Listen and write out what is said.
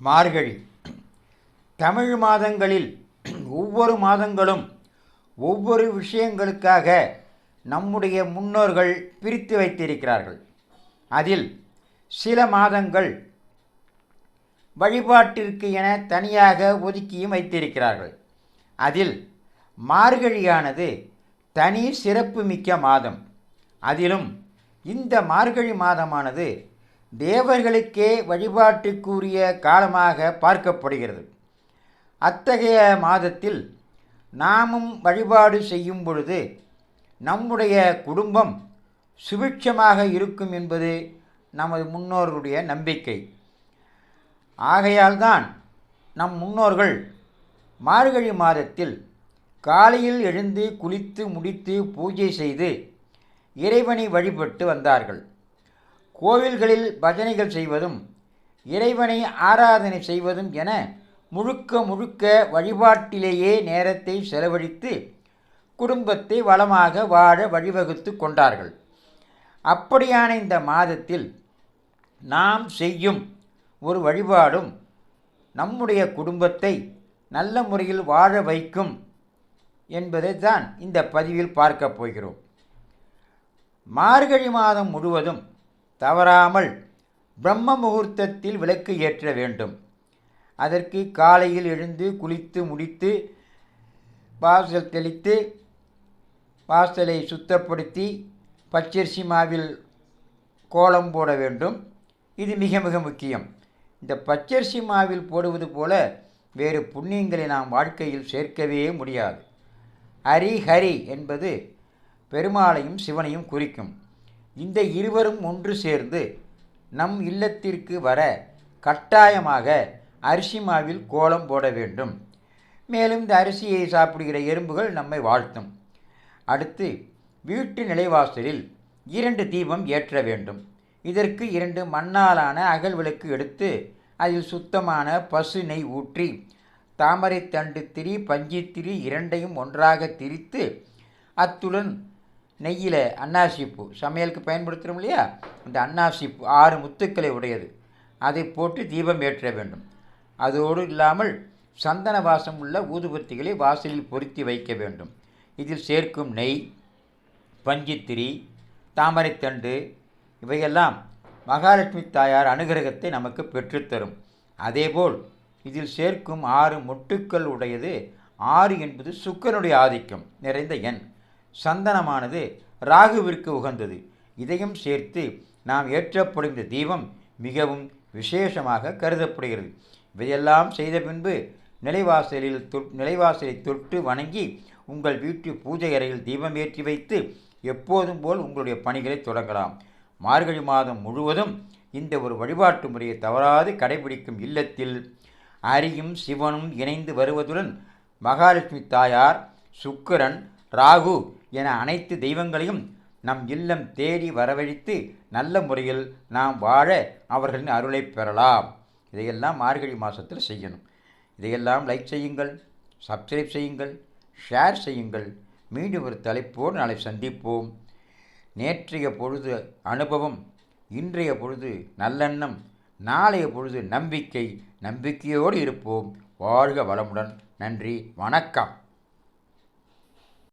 மார்கழி. தமிழ் மாதங்களில் ஒவ்வொரு மாதங்களும் ஒவ்வொரு விஷயங்களுக்காக நம்முடைய முன்னோர்கள் பிரித்து வைத்திருக்கிறார்கள். அதில் சில மாதங்கள் வழிபாட்டிற்கு என தனியாக ஒதுக்கியும் வைத்திருக்கிறார்கள். அதில் மார்கழியானது தனி சிறப்புமிக்க மாதம். அதிலும் இந்த மார்கழி மாதமானது தேவர்களுக்கே வழிபாட்டுக்குரிய காலமாக பார்க்கப்படுகிறது. அத்தகைய மாதத்தில் நாமும் வழிபாடு செய்யும் பொழுது நம்முடைய குடும்பம் சுபிட்சமாக இருக்கும் என்பது நமது முன்னோர்களுடைய நம்பிக்கை. ஆகையால்தான் நம் முன்னோர்கள் மார்கழி மாதத்தில் காலையில் எழுந்து குளித்து முடித்து பூஜை செய்து இறைவனை வழிபட்டு வந்தார்கள். கோவில்களில் பஜனைகள் செய்வதும் இறைவனை ஆராதனை செய்வதும் என முழுக்க முழுக்க வழிபாட்டிலேயே நேரத்தை செலவழித்து குடும்பத்தை வளமாக வாழ வழிவகுத்து கொண்டார்கள். அப்படியான இந்த மாதத்தில் நாம் செய்யும் ஒரு வழிபாடும் நம்முடைய குடும்பத்தை நல்ல முறையில் வாழ வைக்கும் என்பதை தான் இந்த பதிவில் பார்க்க போகிறோம். மார்கழி மாதம் முழுவதும் தவறாமல் பிரம்ம முகூர்த்தத்தில் விளக்கு ஏற்ற வேண்டும். அதற்கு காலையில் எழுந்து குளித்து முடித்து வாசல் தெளித்து வாசலை சுத்தப்படுத்தி பச்சரிசி மாவில் கோலம் போட வேண்டும். இது மிக மிக முக்கியம். இந்த பச்சரிசி மாவில் போடுவது போல வேறு புண்ணியங்களை நாம் வாழ்க்கையில் சேர்க்கவே முடியாது. ஹரி ஹரி என்பது பெருமாளையும் சிவனையும் குறிக்கும். இந்த இருவரும் ஒன்று சேர்ந்து நம் இல்லத்திற்கு வர கட்டாயமாக அரிசி மாவில் கோலம் போட வேண்டும். மேலும் இந்த அரிசியை சாப்பிடுகிற எறும்புகள் நம்மை வாழ்த்தும். அடுத்து வீட்டு நிலைவாசலில் இரண்டு தீபம் ஏற்ற வேண்டும். இதற்கு இரண்டு மண்ணாலான அகல் விளக்கு எடுத்து அதில் சுத்தமான பசு நெய் ஊற்றி தாமரைத்தண்டு திரி பஞ்சித்திரி இரண்டையும் ஒன்றாக திரித்து அத்துடன் நெய்யில் அன்னாசிப்பூ சமையலுக்கு பயன்படுத்துகிறோம் இல்லையா? அந்த அன்னாசிப்பூ ஆறு முத்துக்களை உடையது. அதை போட்டு தீபம் ஏற்ற வேண்டும். அதோடு இல்லாமல் சந்தன வாசம் உள்ள ஊதுபத்திகளை வாசலில் பொருத்தி வைக்க வேண்டும். இதில் சேர்க்கும் நெய் பஞ்சித்திரி தாமரைத்தண்டு இவையெல்லாம் மகாலட்சுமி தாயார் அனுகிரகத்தை நமக்கு பெற்றுத்தரும். அதேபோல் இதில் சேர்க்கும் ஆறு மொட்டுக்கள் உடையது. ஆறு என்பது சுக்கரனுடைய ஆதிக்கம் நிறைந்த எண். சந்தனமானது ராகுவிற்கு உகந்தது. இதையும் சேர்த்து நாம் ஏற்றப்படும் இந்த தீபம் மிகவும் விசேஷமாக கருதப்படுகிறது. இதையெல்லாம் செய்த பின்பு நிலைவாசலில் தொ நிலைவாசலை தொட்டு வணங்கி உங்கள் வீட்டு பூஜை அறையில் தீபம் ஏற்றி வைத்து எப்போதும் போல் உங்களுடைய பணிகளை தொடங்கலாம். மார்கழி மாதம் முழுவதும் இந்த ஒரு வழிபாட்டு முறையை தவறாது கடைபிடிக்கும் இல்லத்தில் அரியும் சிவனும் இணைந்து வருவதுடன் மகாலட்சுமி தாயார் சுக்கிரன் ராகு என அனைத்து தெய்வங்களையும் நம் இல்லம் தேடி வரவழைத்து நல்ல முறையில் நாம் வாழ அவர்களின் அருளை பெறலாம். இதையெல்லாம் மார்கழி மாதத்தில் செய்யணும். இதையெல்லாம் லைக் செய்யுங்கள் சப்ஸ்கிரைப் செய்யுங்கள் ஷேர் செய்யுங்கள். மீண்டும் ஒரு தலைப்போடு நாளை சந்திப்போம். நேற்றைய பொழுது அனுபவம் இன்றைய பொழுது நல்லெண்ணம் நாளைய பொழுது நம்பிக்கை நம்பிக்கையோடு இருப்போம். வாழ்க வளமுடன். நன்றி வணக்கம்.